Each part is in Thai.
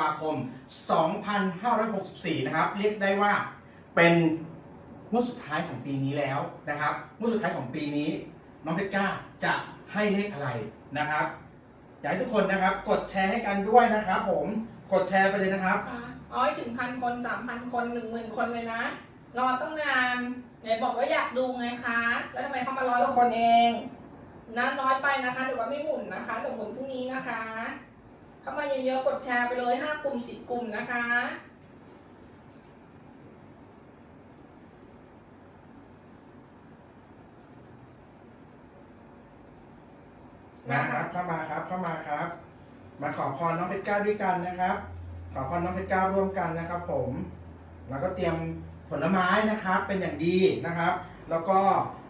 วาคม 2564 นะครับ เรียกได้ว่าเป็นงวดสุดท้ายของปีนี้แล้วนะครับงวดสุดท้ายของปีนี้ น้องเพชรกล้าจะให้เลขอะไรนะครับ อยากให้ทุกคนนะครับ กดแชร์ให้กันด้วยนะครับ ผมกดแชร์ไปเลยนะครับค่ะเอถึงพันคนสามพันคนหนึ่งหมื่นคนเลยนะ รอต้องนานไหนบอกว่าอยากดูไงคะ แล้วทำไมเข้ามารอเราคนเองนะน้อยไปนะคะเดี๋ยวก็ไม่หมุนนะคะเดี๋ยวหมุนพรุ่งนี้นะคะ เข้ามาเยอะๆ กดแชร์ไปเลยห้ากลุ่มสิบกลุ่มนะคะนะครับเข้ามาครับเข้ามาครับ มาขอพรน้องเพชรก้าด้วยกันนะครับ ขอพรน้องเพชรก้าร่วมกันนะครับ ผม แล้วก็เตรียมผลไม้นะครับ เป็นอย่างดีนะครับ แล้วก็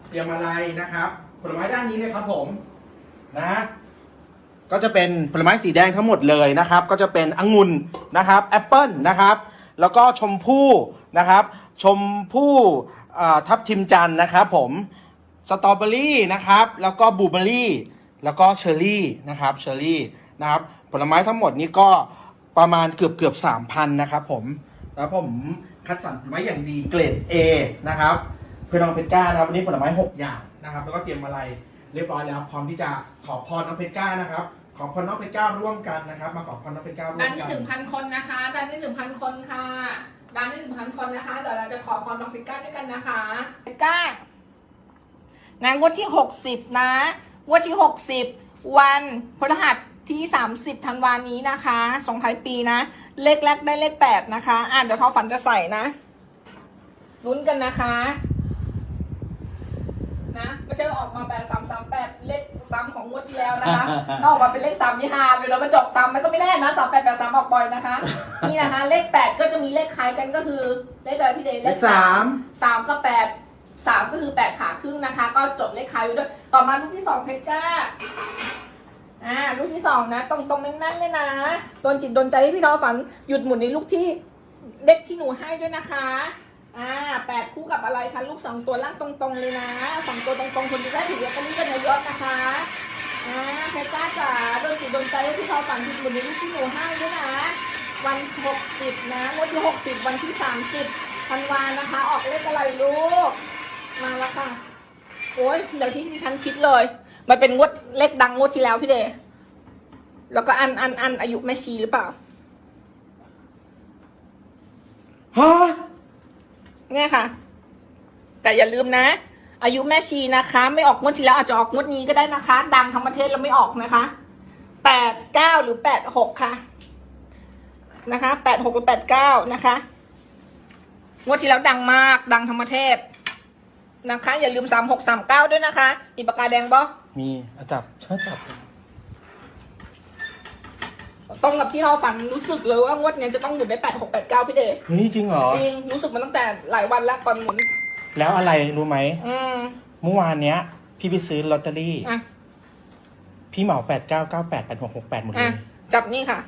เตรียมอะไรนะครับ ผลไม้ด้านนี้เลยครับผมนะ ก็จะเป็นผลไม้สีแดงทั้งหมดเลยนะครับ ก็จะเป็นองุ่นนะครับแอปเปิลนะครับ แล้วก็ชมพู่นะครับ ชมพู่ทับทิมจันนะครับผมสตรอเบอรี่นะครับ แล้วก็บลูเบอรี่ แล้วก็เชอร์รี่นะครับเชอร์รี่นะครับ ผลไม้ทั้งหมดนี้ก็ประมาณเกือบเกือบสามพันนะครับผมแล้วผมคัดสรรผลไม้อย่างดีเกรด A นะครับเพื่อน้องเพชรก้านะครับวันนี้ผลไม้ 6 อย่างนะครับ แล้วก็เตรียมอะไร เรียบร้อยแล้วพร้อมที่จะขอพรน้องเพชรก้านะครับ ขอพรน้องเพชรก้าร่วมกันนะครับ มาขอพรน้องเพชรก้าร่วดัมนที่กันถึงพันคนนะคะดันที่ถึงพันคนค่ะดันที่ถึงพันคนนะคะเดี๋ยวเราจะขอพรน้องพิก้าด้วยกันนะคะพิก้างานงวดที่หกสิบนะงวดที่หกสิบวันพฤหัสที่สามสิบธันวานี้นะคะส่งท้ายปีนะ เลขแรกได้เลขแปดนะคะ อะเดี๋ยวทอฝันจะใส่นะลุ้นกันนะคะ นะไม่ใช่ว่าออกมาแปดสามสามแปดเลขซ้ำของงวดที่แล้วนะคะถ้าออกมาเป็นเลขสามนี่ฮาเลยแล้วมาจบซ้ำมันก็ไม่แน่นะสามแปดแปดสามออกบ่อยนะคะ นี่นะคะ เลขแปดก็จะมีเลขคล้ายกันก็คือเลขอะไรพี่เดย์เลขสามสามก็แปดสามก็คือแปดขาครึ่งนะคะ ก็จดเลขคล้ายไว้ด้วย ต่อมาลูกที่สองเพชรก้าอ่าลูกที่สองนะ ตรงตรงๆแน่นๆเลยนะโดนจิตโดนใจให้พี่ดอฝันหยุดหมุนในลูกที่เลขที่หนูให้ด้วยนะคะ อ่าแปดคู่กับอะไรคะลูกสองตัวล่างตรงๆเลยนะสองตัวตรงๆคนจะได้ถือลอตเตอรี่กันเยอะๆนะคะอ่าเพชรจ้าจ๋าโดนจิตโดนใจให้พี่ดอฝันหยุดหมุนในลูกที่หนูให้ด้วยนะวันหกสิบนะงวดที่หกสิบวันที่สามสิบธันวานะคะ ออกเลขอะไรลูกมาแล้วค่ะโอ้ยเดี๋ยวที่ที่ฉันคิดเลย มันเป็นงวดเลขดังงวดที่แล้วพี่เดแล้วก็อันอันอันอายุแม่ชีหรือเปล่าฮะ เนี่ยค่ะ แต่อย่าลืมนะ อายุแม่ชีนะคะ ไม่ออกงวดที่แล้วอาจจะออกงวดนี้ก็ได้นะคะ ดังทั้งประเทศแล้วไม่ออกนะคะแปดเก้าหรือแปดหกค่ะ นะคะแปดหกหรือแปดเก้านะคะงวดที่แล้วดังมากดังทั้งประเทศนะคะ อย่าลืมสามหกสามเก้าด้วยนะคะ มีปากกาแดงบ่มีอาจับชอบจับ ตรงกับที่เราฝันรู้สึกเลยว่างวดเนี้ยจะต้องหมุนได้แปดหกแปดเก้าพี่เดชเฮ้ยจริงเหรอ จริงรู้สึกมาตั้งแต่หลายวันแล้วก่อนหมุน แล้วอะไรรู้ไหมอืมเมื่อวานเนี้ย พี่ไปซื้อลอตเตอรี่ อะพี่เหมาแปดเก้าเก้าแปดแปดหกหกแปดหมดเลอะยจับนี่ค่ะ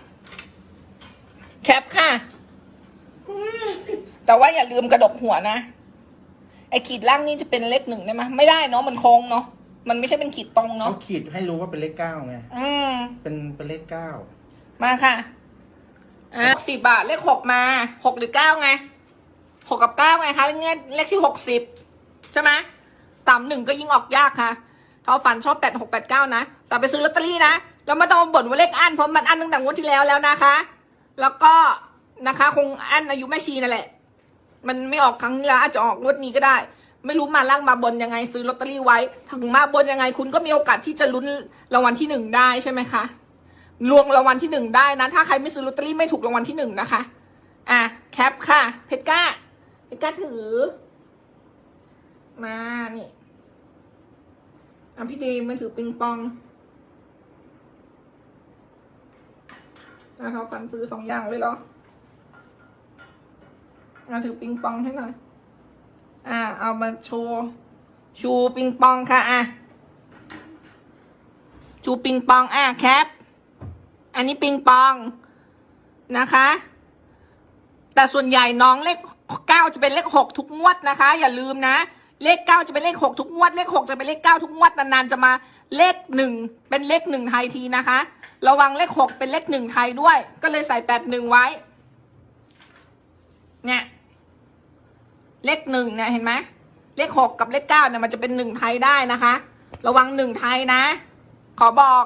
แคปค่ะ แต่ว่าอย่าลืมกระดกหัวนะไอ้ขีดล่างนี่จะเป็นเลขหนึ่งได้ไหมไม่ได้เนาะมันโค้งเนาะมันไม่ใช่เป็นขีดตรงเขาเนาะขีดให้รู้ว่าเป็นเลขเก้าไง อืม เป็นเป็นเลขเก้า มาค่ะอะสิบบาทเลขหกมาหกหรือเก้าไงหกกับเก้าไงคะเลขเนี้ยเลขที่หกสิบใช่ไหมต่ำหนึ่งก็ยิ่งออกยากค่ะเขาฝันชอบแปดหกแปดเก้านะแต่ไปซื้อลอตเตอรี่นะแล้วไม่ต้องมาบ่นว่าเลขอันเพราะมันอันตั้งแต่งวดที่แล้วแล้วนะคะ แล้วก็นะคะคงอันอายุแม่ชีนั่นแหละ มันไม่ออกครั้งที่แล้วอาจจะออกงวดนี้ก็ได้ ไม่รู้มาล่างมาบนยังไงซื้อลอตเตอรี่ไว้ถึงมาบนยังไงคุณก็มีโอกาสที่จะลุ้นรางวัลที่หนึ่งได้ใช่ไหมคะ ลวงรางวัลที่หนึ่งได้นะ ถ้าใครไม่ซื้อลอตเตอรี่ไม่ถูกรางวัลที่หนึ่งนะคะ อะ แคปค่ะ เพชรก้า เพชรก้าถือ มา นี่อะพี่ดีมาถือปิงปองอะเขาฝันซื้อสองอย่างเลยเหรออะถือปิงปองให้หน่อย อะเอามาโชว์ ชูปิงปองค่ะ อะ ชูปิงปอง อะ แคป อันนี้ปิงปองนะคะ แต่ส่วนใหญ่น้องเลขเก้าจะเป็นเลขหกทุกงวดนะคะ อย่าลืมนะ เลขเก้าจะเป็นเลขหกทุกงวด เลขหกจะเป็นเลขเก้าทุกงวดนานๆจะมาเลขหนึ่งเป็นเลขหนึ่งไทยทีนะคะ ระวังเลขหกเป็นเลขหนึ่งไทยด้วย ก็เลยใส่แปดหนึ่งไว้ เนี่ย เลขหนึ่งเนี่ยเห็นไหมเลขหกกับเลขเก้าเนี่ยมันจะเป็นหนึ่งไทยได้นะคะ ระวังหนึ่งไทยนะ ขอบอก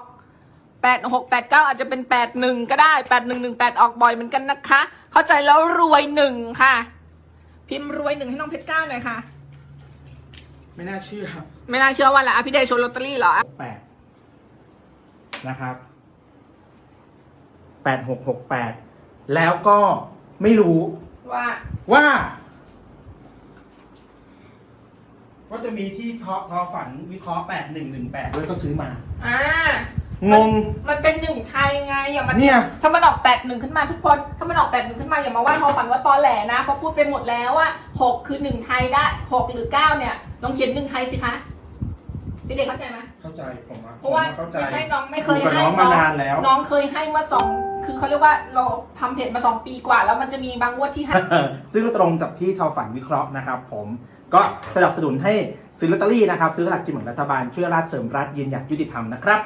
แปดหกแปดเก้าอาจจะเป็นแปดหนึ่งก็ได้แปดหนึ่งหนึ่งแปดออกบ่อยเหมือนกันนะคะ เข้าใจแล้วรวยหนึ่งค่ะ พิมพ์รวยหนึ่งให้น้องเพชรเก้าหน่อยค่ะ ไม่น่าเชื่อไม่น่าเชื่อว่าแหละอภิเดชโชว์ลอตเตอรี่เหรอแปดนะครับแปดหกหกแปดแล้วก็ไม่รู้ว่าว่าก็จะมีที่ทอทอฝันวิเคราะห์แปดหนึ่งหนึ่งแปดด้วยก็ซื้อมา อ่า งง มันเป็นหนึ่งไทยไงอย่ามาเนี่ย ถ้ามันออกแปดหนึ่งขึ้นมาทุกคน ถ้ามันออกแปดหนึ่งขึ้นมาอย่ามาว่าทอฝันว่าตอแหลนะเพราะพูดไปหมดแล้วว่าหกคือหนึ่งไทยได้หกหรือเก้าเนี่ยลองเขียนหนึ่งไทยสิคะพี่เด็กเข้าใจไหมเข้าใจผมอะเพราะว่าผมเข้าใจ ไม่ใช่น้องไม่เคยอยู่กับให้น้องมานานแล้ว น้องเคยให้มาสองคือเขาเรียกว่าเราทำเพจมาสองปีกว่า แล้วมันจะมีบางงวดที่ให้ ซึ่งก็ตรงกับที่ทอฝันวิเคราะห์นะครับผมก็สนับสนุนให้ซื้อลอตเตอรี่นะครับ ซื้อสลากกินแบ่งรัฐบาลช่วยราชเสริมรัฐยืนหยัดยุติธรรมนะครับ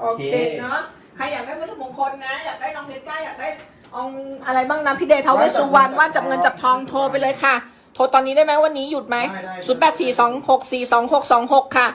โอเคเนาะใครอยากได้วัตถุมงคลนะ อยากได้น้องเพชรก้าอยากได้องค์อะไรบ้างนะพี่เดชทาวเวสสุวรรณว่าจับเงินจับทองโทรไปเลยค่ะ โทรตอนนี้ได้ไหมวันนี้หยุดไหมได้ได้ ศูนย์แปดสี่สองหกสี่สองหกสองหกค่ะ